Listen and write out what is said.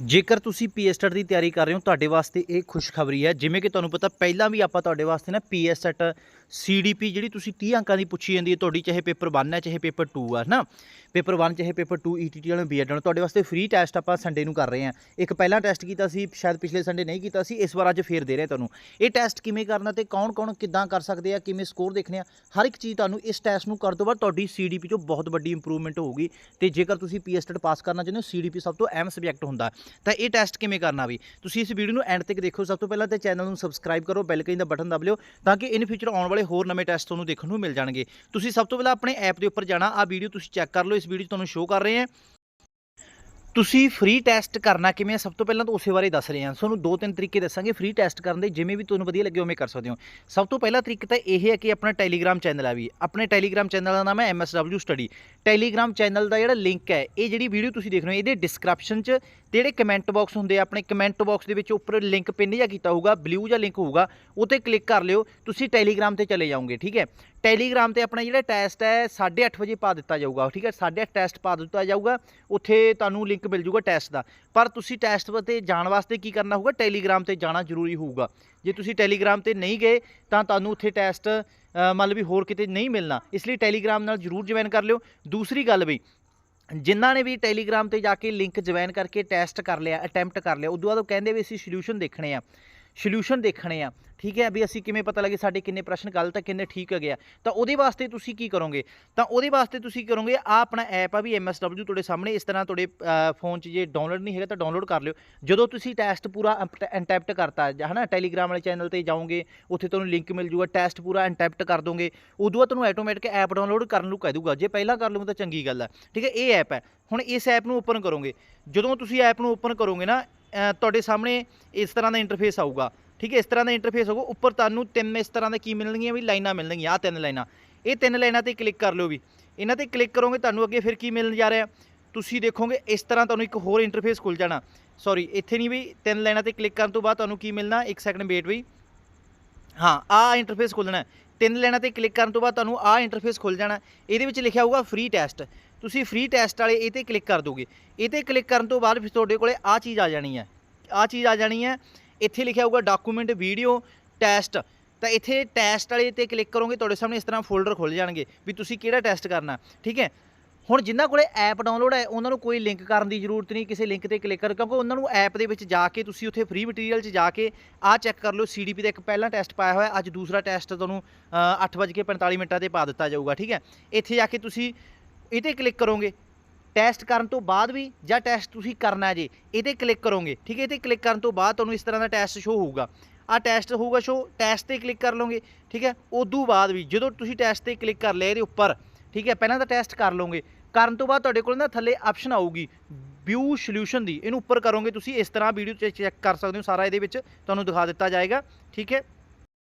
ਜੇਕਰ ਤੁਸੀਂ ਪੀਐਸਟੈਟ ਦੀ ਤਿਆਰੀ ਕਰ ਰਹੇ ਹੋ, ਤੁਹਾਡੇ ਵਾਸਤੇ ਇਹ ਖੁਸ਼ਖਬਰੀ ਹੈ। ਜਿਵੇਂ ਕਿ ਤੁਹਾਨੂੰ ਪਤਾ, ਪਹਿਲਾਂ ਵੀ ਆਪਾਂ ਤੁਹਾਡੇ ਵਾਸਤੇ ਨਾ ਪੀਐਸਟੈਟ ਸੀਡੀਪੀ ਜਿਹੜੀ ਤੁਸੀਂ 30 ਅੰਕਾਂ ਦੀ ਪੁੱਛੀ ਜਾਂਦੀ ਹੈ, ਤੁਹਾਡੀ ਚਾਹੇ ਪੇਪਰ 1 ਹੈ, ਚਾਹੇ ਪੇਪਰ 2 ਹੈ ਨਾ ਪੇਪਰ 1 ਚਾਹੇ ਪੇਪਰ 2 ਈਟੀਟੀ ਵਾਲੇ ਬੀਐਡ ਵਾਲੇ ਤੁਹਾਡੇ ਵਾਸਤੇ ਫ੍ਰੀ ਟੈਸਟ ਆਪਾਂ ਸੰਡੇ ਨੂੰ ਕਰ ਰਹੇ ਹਾਂ। ਇੱਕ ਪਹਿਲਾਂ ਟੈਸਟ ਕੀਤਾ ਸੀ, ਸ਼ਾਇਦ ਪਿਛਲੇ ਸੰਡੇ ਨਹੀਂ ਕੀਤਾ ਸੀ, ਇਸ ਵਾਰ ਅੱਜ ਫੇਰ ਦੇ ਰਹੇ ਤੁਹਾਨੂੰ। ਇਹ ਟੈਸਟ ਕਿਵੇਂ ਕਰਨਾ ਤੇ ਕੌਣ ਕੌਣ ਕਿੱਦਾਂ ਕਰ ਸਕਦੇ ਆ, ਕਿਵੇਂ ਸਕੋਰ ਦੇਖਣੇ ਆ, ਹਰ ਇੱਕ ਚੀਜ਼ ਤੁਹਾਨੂੰ ਇਸ ਟੈਸਟ ਨੂੰ ਕਰਨ ਤੋਂ ਬਾਅਦ ਤੁਹਾਡੀ ਸੀਡੀਪੀ 'ਚੋਂ ਬਹੁਤ ਵੱਡੀ ਇੰਪਰੂਵਮੈਂਟ ਹੋਊਗੀ। ਤੇ ਜੇਕਰ ਤੁਸੀਂ ਪੀਐਸਟੈਟ ਪਾਸ ਕਰਨਾ ਚਾਹੁੰਦੇ ਹੋ ਸੀਡੀਪੀ ਸਭ ਤੋਂ ਅਹਿਮ ਸਬਜੈਕਟ ਹੁੰਦਾ। ਤਾਂ ਇਹ ਟੈਸਟ ਕਿਵੇਂ ਕਰਨਾ ਵੀ? ਤੁਸੀਂ ਇਸ ਵੀਡੀਓ ਨੂੰ ਐਂਡ ਤੱਕ ਦੇਖੋ। ਸਭ ਤੋਂ ਪਹਿਲਾਂ ਤੇ ਚੈਨਲ ਨੂੰ ਸਬਸਕ੍ਰਾਈਬ ਕਰੋ ਬੈਲ ਕੈਨ ਦਾ ਬਟਨ ਦਬ ਲਿਓ ਤਾਂ ਕਿ ਇਨ ਫਿਊਚਰ ਆਉਣ ਵਾਲੇ ਹੋਰ ਨਵੇਂ ਟੈਸਟ ਤੁਹਾਨੂੰ ਦੇਖਣ ਨੂੰ ਮਿਲ ਜਾਣਗੇ। ਤੁਸੀਂ ਸਭ ਤੋਂ ਪਹਿਲਾਂ ਆਪਣੇ ਐਪ ਦੇ ਉੱਪਰ ਜਾਣਾ। ਆ ਵੀਡੀਓ ਤੁਸੀਂ ਚੈੱਕ ਕਰ ਲਓ। ਇਸ ਵੀਡੀਓ 'ਚ ਤੁਹਾਨੂੰ ਸ਼ੋਅ ਕਰ ਰਹੇ ਹਾਂ। ਤੁਸੀਂ ਫ੍ਰੀ ਟੈਸਟ ਕਰਨਾ ਕਿਵੇਂ ਹੈ? ਸਭ ਤੋਂ ਪਹਿਲਾਂ ਤਾਂ ਉਸੇ ਬਾਰੇ ਦੱਸ ਰਹੇ ਹਾਂ। ਤੁਹਾਨੂੰ ਦੋ ਤਿੰਨ ਤਰੀਕੇ ਦੱਸਾਂਗੇ ਫ੍ਰੀ ਟੈਸਟ ਕਰਨ ਦੇ। ਜਿਵੇਂ ਵੀ ਤੁਹਾਨੂੰ ਵਧੀਆ ਲੱਗੇ ਉਵੇਂ ਕਰ ਸਕਦੇ ਹੋ। ਸਭ ਤੋਂ ਪਹਿਲਾ ਤਰੀਕਾ ਤਾਂ ਇਹ ਹੈ ਕਿ ਆਪਣਾ ਟੈਲੀਗ੍ਰਾਮ ਚੈਨਲ ਹੈ ਵੀ। ਆਪਣੇ ਟੈਲੀਗ੍ਰਾਮ ਚੈਨਲ ਦਾ ਨਾਮ ਹੈ MSW ਸਟੱਡੀ ਟੈਲੀਗ੍ਰਾਮ ਚੈਨਲ ਦਾ ਜਿਹੜਾ ਲਿੰਕ ਹੈ, ਇਹ ਜਿਹੜੀ ਵੀਡੀਓ ਤੁਸੀਂ ਦੇਖ ਰਹੇ ਹੋ, ਇਹਦੇ ਡਿਸਕ੍ਰਿਪਸ਼ਨ 'ਚ ਤੇ ਜਿਹੜੇ ਕਮੈਂਟ ਬਾਕਸ ਹੁੰਦੇ ਆ, ਆਪਣੇ ਕਮੈਂਟ ਬਾਕਸ ਦੇ ਵਿੱਚ ਉੱਪਰ ਲਿੰਕ ਪਿੰਨ ਜਾਂ ਕੀਤਾ ਹੋਊਗਾ ਬਲੂ ਜਾਂ ਲਿੰਕ ਹੋਊਗਾ ਉਹ ਤੇ ਕਲਿੱਕ ਕਰ ਲਿਓ, ਤੁਸੀਂ ਟੈਲੀਗ੍ਰਾਮ ਤੇ ਚਲੇ ਜਾਓਗੇ, ਠੀਕ ਹੈ? ਟੈਲੀਗ੍ਰਾਮ ਤੇ ਆਪਣਾ ਜਿਹੜਾ ਟੈਸਟ ਹੈ 8:30 ਵਜੇ ਪਾ ਦਿੱਤਾ ਜਾਊਗਾ, ਠੀਕ ਹੈ? 8:30 ਟੈਸਟ ਪਾ ਦਿੱਤਾ ਜਾਊਗਾ। ਉੱਥੇ ਤੁਹਾਨੂੰ ਲਿੰਕ ਮਿਲ ਜੂਗਾ ਟੈਸਟ ਦਾ। ਪਰ ਤੁਸੀਂ ਟੈਸਟ ਤੇ ਜਾਣ ਵਾਸਤੇ ਕੀ ਕਰਨਾ ਹੋਊਗਾ? ਟੈਲੀਗ੍ਰਾਮ ਤੇ ਜਾਣਾ ਜ਼ਰੂਰੀ ਹੋਊਗਾ। ਜੇ ਤੁਸੀਂ ਟੈਲੀਗ੍ਰਾਮ ਤੇ ਨਹੀਂ ਗਏ, ਤਾਂ ਤੁਹਾਨੂੰ ਉੱਥੇ ਟੈਸਟ ਮੰਨ ਲਓ ਵੀ ਹੋਰ ਕਿਤੇ ਨਹੀਂ ਮਿਲਣਾ। ਇਸ ਲਈ ਟੈਲੀਗ੍ਰਾਮ ਨਾਲ ਜ਼ਰੂਰ ਜੁਆਇਨ ਕਰ ਲਿਓ। ਦੂਸਰੀ ਗੱਲ ਵੀ, ਜਿਨ੍ਹਾਂ ਨੇ ਵੀ ਟੈਲੀਗ੍ਰਾਮ ਤੇ ਜਾ ਕੇ ਲਿੰਕ ਜੁਆਇਨ ਕਰਕੇ ਟੈਸਟ ਕਰ ਲਿਆ ਅਟੈਂਪਟ ਕਰ ਲਿਆ, ਉਦੋਂ ਬਾਅਦ ਉਹ ਕਹਿੰਦੇ ਵੀ ਅਸੀਂ ਸੋਲੂਸ਼ਨ ਦੇਖਣੇ ਆ। ਸੋਲੂਸ਼ਨ ਦੇਖਣੇ ਆ। ਠੀਕ ਹੈ ਵੀ ਅਸੀਂ ਕਿਵੇਂ ਪਤਾ ਲੱਗੇ ਸਾਡੇ ਕਿੰਨੇ ਪ੍ਰਸ਼ਨ ਗਲਤ ਹੈ ਕਿੰਨੇ ਠੀਕ ਹੈਗੇ ਆ। ਤਾਂ ਉਹਦੇ ਵਾਸਤੇ ਤੁਸੀਂ ਕੀ ਕਰੋਗੇ? ਤਾਂ ਉਹਦੇ ਵਾਸਤੇ ਤੁਸੀਂ ਕਰੋਗੇ ਆ ਆਪਣਾ ਐਪ ਆ ਵੀ MSW ਤੁਹਾਡੇ ਸਾਹਮਣੇ ਇਸ ਤਰ੍ਹਾਂ ਤੁਹਾਡੇ ਫੋਨ 'ਚ ਜੇ ਡਾਊਨਲੋਡ ਨਹੀਂ ਹੈਗਾ ਤਾਂ ਡਾਊਨਲੋਡ ਕਰ ਲਿਓ। ਜਦੋਂ ਤੁਸੀਂ ਟੈਸਟ ਪੂਰਾ ਅਨਟੈਪਟ ਕਰਤਾ ਹੈ ਨਾ ਟੈਲੀਗ੍ਰਾਮ ਵਾਲੇ ਚੈਨਲ ਤੇ ਜਾਓਗੇ, ਉੱਥੇ ਤੁਹਾਨੂੰ ਲਿੰਕ ਮਿਲ ਜੂਗਾ ਟੈਸਟ ਪੂਰਾ ਅਨਟੈਪਟ ਕਰ ਦੋਗੇ। ਉਦੋਂ ਬਾਅਦ ਤੁਹਾਨੂੰ ਆਟੋਮੈਟਿਕ ਐਪ ਡਾਊਨਲੋਡ ਕਰਨ ਨੂੰ ਕਹਿ ਦੂਗਾ ਜੇ ਪਹਿਲਾਂ ਕਰ ਲਓਗੇ ਤਾਂ ਚੰਗੀ ਗੱਲ ਆ। ਠੀਕ ਹੈ, ਇਹ ਐਪ ਹੈ। ਹੁਣ ਇਸ ਐਪ ਨੂੰ ਓਪਨ ਕਰੋਗੇ। ਜਦੋਂ ਤੁਸੀਂ ਐਪ ਨੂੰ ਓਪਨ ਕਰੋਗੇ ਨਾ ਤੁਹਾਡੇ ਸਾਹਮਣੇ ਇਸ ਤਰ੍ਹਾਂ ਦਾ ਇੰਟਰਫੇਸ ਆਊਗਾ। ਠੀਕ ਹੈ, ਇਸ ਤਰ੍ਹਾਂ ਦਾ ਇੰਟਰਫੇਸ ਹੋਊਗਾ। ਉੱਪਰ ਤੁਹਾਨੂੰ ਤਿੰਨ ਇਸ ਤਰ੍ਹਾਂ ਦੇ ਕੀ ਮਿਲਣਗੀਆਂ ਵੀ? ਲਾਈਨਾਂ ਮਿਲਣਗੀਆਂ। ਆ ਤਿੰਨ ਲਾਈਨਾਂ। ਇਹ ਤਿੰਨ ਲਾਈਨਾਂ ਤੇ ਕਲਿੱਕ ਕਰ ਲਿਓ ਵੀ। ਇਹਨਾਂ ਤੇ ਕਲਿੱਕ ਕਰੋਗੇ, ਤੁਹਾਨੂੰ ਅੱਗੇ ਫਿਰ ਕੀ ਮਿਲਣ ਜਾ ਰਿਹਾ? ਤੁਸੀਂ ਦੇਖੋਗੇ, ਇਸ ਤਰ੍ਹਾਂ ਤੁਹਾਨੂੰ ਇੱਕ ਹੋਰ ਇੰਟਰਫੇਸ ਖੁੱਲ ਜਾਣਾ। ਸੌਰੀ ਇੱਥੇ ਨਹੀਂ ਵੀ ਤਿੰਨ ਲਾਈਨਾਂ ਤੇ ਕਲਿੱਕ ਕਰਨ ਤੋਂ ਬਾਅਦ ਤੁਹਾਨੂੰ ਕੀ ਮਿਲਣਾ? ਇੱਕ ਸੈਕਿੰਡ ਵੇਟ ਵੀ। ਹਾਂ ਆ ਇੰਟਰਫੇਸ ਖੁੱਲਣਾ ਤਿੰਨ ਲਾਈਨਾਂ ਤੇ ਕਲਿੱਕ ਕਰਨ ਤੋਂ ਬਾਅਦ ਤੁਹਾਨੂੰ ਆਹ ਇੰਟਰਫੇਸ ਖੁੱਲ ਜਾਣਾ। ਇਹਦੇ ਵਿੱਚ ਲਿਖਿਆ ਹੋਊਗਾ ਫ੍ਰੀ ਟੈਸਟ ਤੁਸੀਂ ਫ੍ਰੀ ਟੈਸਟ ਵਾਲੇ ਇਹ ਤੇ ਕਲਿੱਕ ਕਰ ਦੋਗੇ। ਇਹ ਤੇ ਕਲਿੱਕ ਕਰਨ ਤੋਂ ਬਾਅਦ ਫਿਰ ਤੁਹਾਡੇ ਕੋਲੇ ਆਹ ਚੀਜ਼ ਆ ਜਾਣੀ ਹੈ। ਆਹ ਚੀਜ਼ ਆ ਜਾਣੀ ਹੈ। ਇੱਥੇ ਲਿਖਿਆ ਹੋਊਗਾ ਡਾਕੂਮੈਂਟ ਵੀਡੀਓ ਟੈਸਟ ਤਾਂ ਇੱਥੇ ਟੈਸਟ ਵਾਲੇ ਤੇ ਕਲਿੱਕ ਕਰੋਗੇ, ਤੁਹਾਡੇ ਸਾਹਮਣੇ ਇਸ ਤਰ੍ਹਾਂ ਫੋਲਡਰ ਖੁੱਲ ਜਾਣਗੇ ਵੀ ਤੁਸੀਂ ਕਿਹੜਾ ਟੈਸਟ ਕਰਨਾ। ਠੀਕ ਹੈ? ਹੁਣ ਜਿਨ੍ਹਾਂ ਕੋਲੇ ਐਪ ਡਾਊਨਲੋਡ ਹੈ ਉਹਨਾਂ ਨੂੰ ਕੋਈ ਲਿੰਕ ਕਰਨ ਦੀ ਜ਼ਰੂਰਤ ਨਹੀਂ ਕਿਸੇ ਲਿੰਕ ਤੇ ਕਲਿੱਕ ਕਰ ਕਿਉਂਕਿ ਉਹਨਾਂ ਨੂੰ ਐਪ ਦੇ ਵਿੱਚ ਜਾ ਕੇ ਤੁਸੀਂ ਉੱਥੇ ਫ੍ਰੀ ਮਟੀਰੀਅਲ 'ਚ ਜਾ ਕੇ ਆਹ ਚੈੱਕ ਕਰ ਲਓ ਸੀਡੀਪੀ ਦਾ ਇੱਕ ਪਹਿਲਾ ਟੈਸਟ ਪਾਇਆ ਹੋਇਆ ਅੱਜ ਦੂਸਰਾ ਟੈਸਟ ਤੁਹਾਨੂੰ ਅ, 8:45 ਮਿੰਟਾਂ ਤੇ ਪਾ ਦਿੱਤਾ ਜਾਊਗਾ ਠੀਕ ਹੈ? ਇੱਥੇ ਜਾ ਕੇ ਤੁਸੀਂ ਇਹ ਤੇ ਕਲਿੱਕ ਕਰੋਗੇ। ਟੈਸਟ ਕਰਨ ਤੋਂ ਬਾਅਦ ਵੀ ਜਾਂ ਟੈਸਟ ਤੁਸੀਂ ਕਰਨਾ ਜੇ ਇਹ ਤੇ ਕਲਿੱਕ ਕਰੋਗੇ ਠੀਕ ਹੈ? ਇਹ ਤੇ ਕਲਿੱਕ ਕਰਨ ਤੋਂ ਬਾਅਦ ਤੁਹਾਨੂੰ ਇਸ ਤਰ੍ਹਾਂ ਦਾ ਟੈਸਟ ਸ਼ੋ ਹੋਊਗਾ। ਆ ਟੈਸਟ ਹੋਊਗਾ ਸ਼ੋ ਟੈਸਟ ਤੇ ਕਲਿੱਕ ਕਰ ਲਓਗੇ ਠੀਕ ਹੈ? ਉਦੋਂ ਬਾਅਦ ਵੀ ਜਦੋਂ ਤੁਸੀਂ ਟੈਸਟ ਤੇ ਕਲਿੱਕ ਕਰ ਲਿਆ ਇਹਦੇ ਉੱਪਰ ਠੀਕ ਹੈ? ਪਹਿਲਾਂ ਤਾਂ ਟੈਸਟ ਕਰ ਲਓਗੇ। ਕਰਨ ਤੋਂ ਬਾਅਦ ਤੁਹਾਡੇ ਕੋਲ ਨਾ ਥੱਲੇ ਆਪਸ਼ਨ ਆਊਗੀ ਵਿਊ ਸੋਲੂਸ਼ਨ ਦੀ। ਇਹਨੂੰ ਉੱਪਰ ਕਰੋਗੇ ਤੁਸੀਂ, ਇਸ ਤਰ੍ਹਾਂ ਵੀਡੀਓ ਚੈੱਕ ਕਰ ਸਕਦੇ ਹੋ, ਸਾਰਾ ਇਹਦੇ ਵਿੱਚ ਤੁਹਾਨੂੰ ਦਿਖਾ ਦਿੱਤਾ ਜਾਏਗਾ। ਠੀਕ ਹੈ?